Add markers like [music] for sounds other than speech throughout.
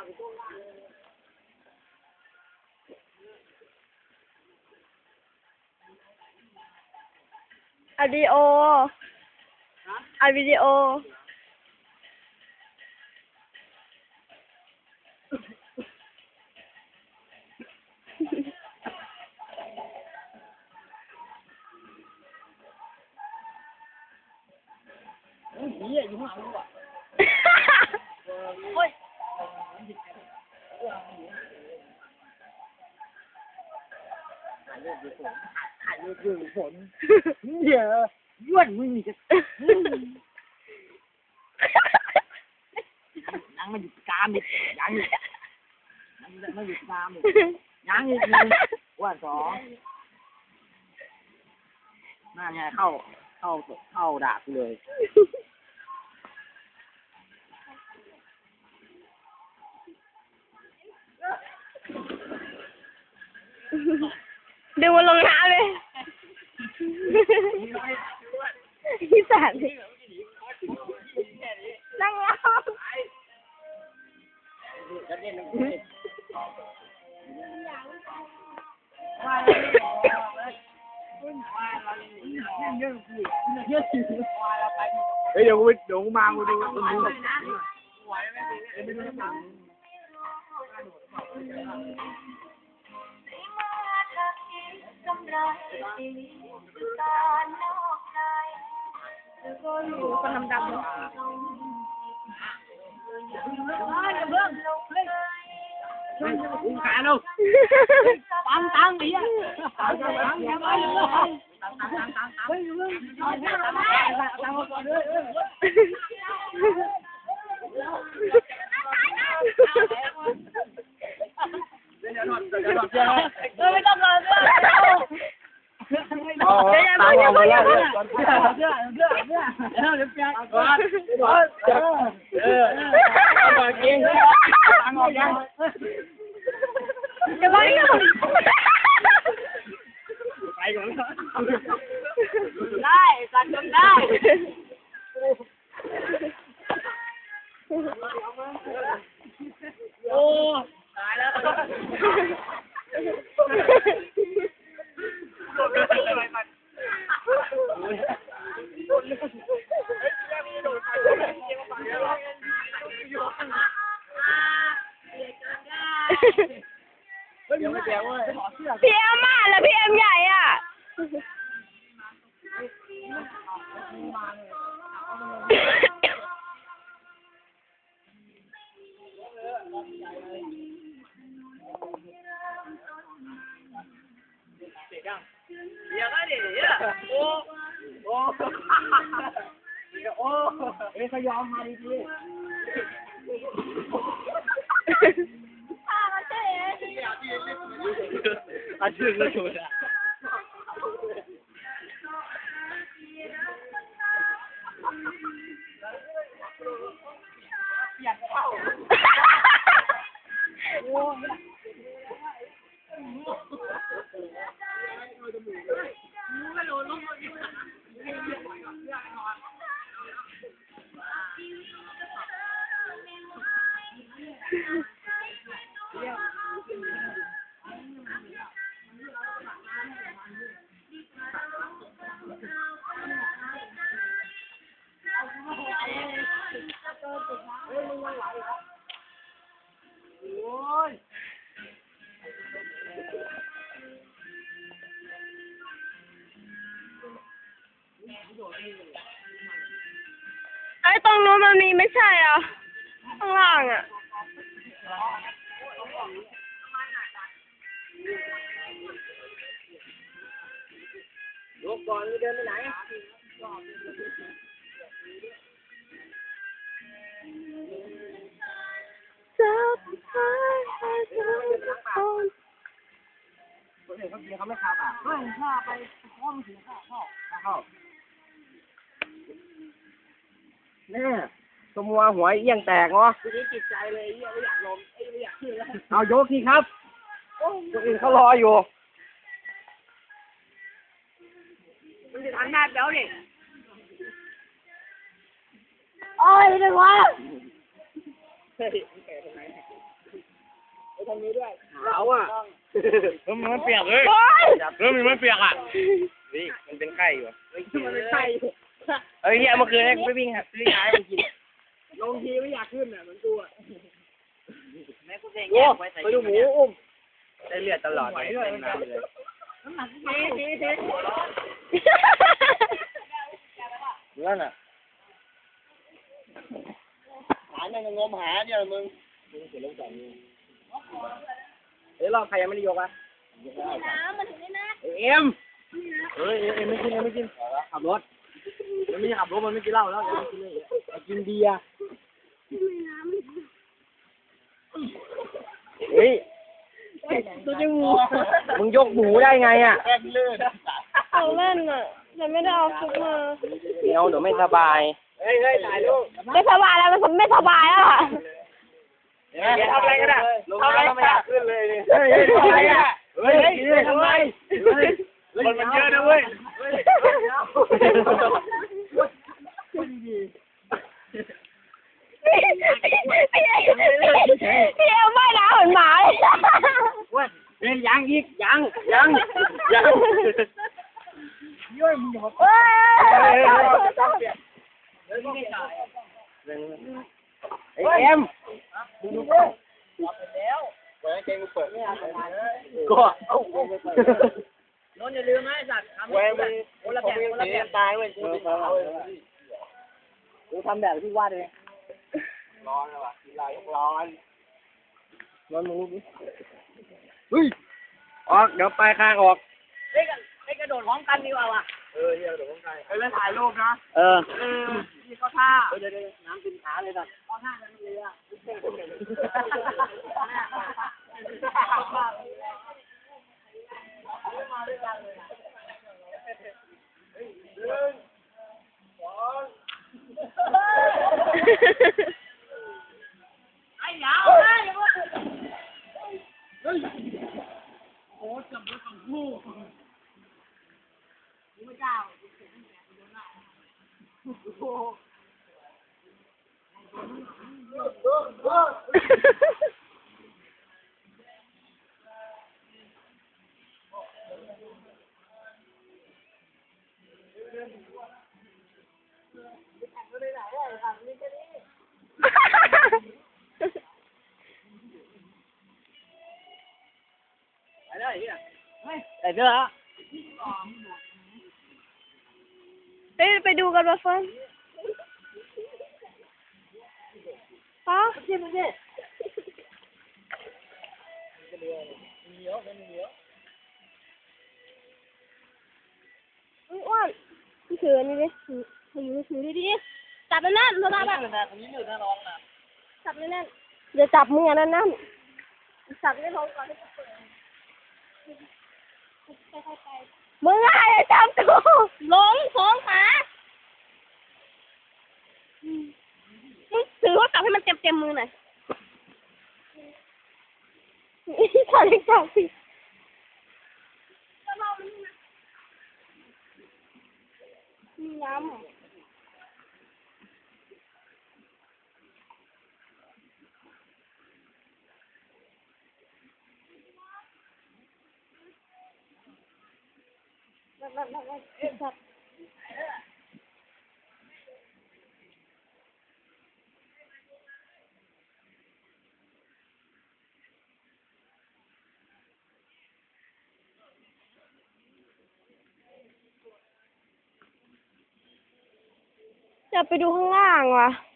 อะวิดีโออะวิดีโอ Ôi, dĩa dũng lắm luôn ạ. [laughs] Ôi. ถ่ายรูปอยู่ฝนเดี๋ยวย้วนมึงจะยังไม่หยุดกามอีกยังอีกยังไม่หยุดกามอีกยังอีกหนึ่งว่าสองน่าไงเข้าเข้าเข้าดาบกูเลยดึ Đừng có lòng hạ lên đi sản đi Đang ngáo Bây giờ biết đủ mang đi Thank you. าเฮ้ยเดี๋ยวกูเดี๋ยวกูมากูดูตรงนี้คนดำๆเได้จัดจนได้ โอ้ ตายแล้ว เอ้ยเขายอมมาดีดีอาชื่อก็ชวนอะ ไอ้ตรงนู้นมันมีไม่ใช่อะข้างล่างอะ ยกก่อนเดินไปไหนจับห้ให้ทุกคนคนอื่นเขากินเขาไม่คาปากไม่ข้าไปห้องถึงข้าเข้าเข้าแน่ มัวหัวเอี้ยงแตกเนาะทีนี้จิตใจเลยเอี้ยไม่อยากลมไอ้ไม่อยากขึ้นแล้วเอายกทีครับคนอื่นเขารออยู่มันจะทันหน้าเดี๋ยวดิโอ้ยเลยวะเฮ้ยแกตรงไหนไอ้ทางนี้ด้วยเขาอะเริ่มมันเปียกเลยโอ้ยเริ่มมันเปียกอะนี่มันเป็นไข้อยู่มันไม่ใช่เอ้ยเฮียเมื่อคืนเนี่ยกูไปวิ่งหาซื้อยาให้มันกิน ลงทีไม่อยากขึ้นอะเหมือนกูอะโอ้ไปดูหมูอุ้มได้เลือดตลอดเลยเลยทีทีทีเลือดอะหาเนี่ยงมหาเนี่ยมึงเดี๋ยวรอบใครยังไม่ได้ยกอะน้ำมันถึงได้นะเอ็มเฮ้ยเอ็มไม่กินเอ็มไม่กินขับรถ มันไม่ขับรถมันไม่กินเหล้าแล้วเอ็มไม่กินเลยไอ้กินเบียร์เฮ้ยตัวจมูมึงยกหมูได้ไงอะแอบลื่นเอาเล่นอะแต่ไม่ได้เอาซุปมาเดี๋ยวเดี๋ยวไม่สบาย เฮ้ยเฮ้ยถ่ายรูปไม่สบายแล้วมันไม่สบายแล้วอะเดี๋ยวทำอะไรกันอะทำอะไรกันอะขึ้นเลยเฮ้ยเฮ้ยทำอะไรอะเฮ้ยเฮ้ยทำไมคนมันเยอะนะเว้ย พี่เอลไม่นะเหมือนหมาเลยเว้ยเฮ้ยยังอีกยังยังยังเฮ้ยไอ้เอ็มก็ นนอย่าลืมนะไอ้สัตว์ทำเว้ยมึงคนละแบบคนละแบบตายเว้ยกูกูทำแบบที่วาดเลยร้อนแล้วว่ะร้อนร้อนร้อนมึงรู้ดิเฮ้ยออกเดี๋ยวปลายคางออกเฮ้ยเฮ้ยกระโดดพร้อมกันดีกว่าว่ะเออเดี๋ยวเดี๋ยวผมถ่ายเฮ้ยแล้วถ่ายรูปนะ เออ เออนี่เขาท่าเดี๋ยวเดี๋ยวน้ำกินขาเลยนะเขาท่านั้นเลยอะ ไอ้ยาวนะอย่าว่ เสื้อละเฮ้ยไปดูกันมาเฟิร์นป้าชิมดิอุ้ยอ้วนมึงถืออันนี้ดิถือถือถือดิดิจับแน่นๆโทรศัพท์อะคนนี้อยู่หน้าร้องนะจับแน่นๆอย่าจับมือแน่นๆจับไม่ท้องก่อนให้เปิด ค่อยๆไปมึงอะอย่าจับกูหลงสองขามึงถือว่าจับให้มันเต็มเต็มๆมือหน่อยถ่ายจับสิมีน้ำ จับจะไปดูข้างล่างว่ะ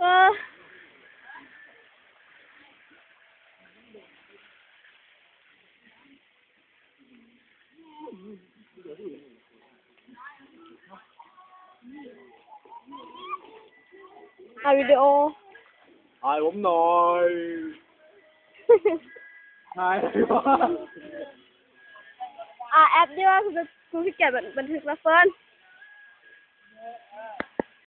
Oh! How are you doing? ถ่ายผมหน่อยถ่ายอะไรวะอะแอปที่ว่าคุณจะคุณพี่เกียรติบันทึกแล้วเฟิร์น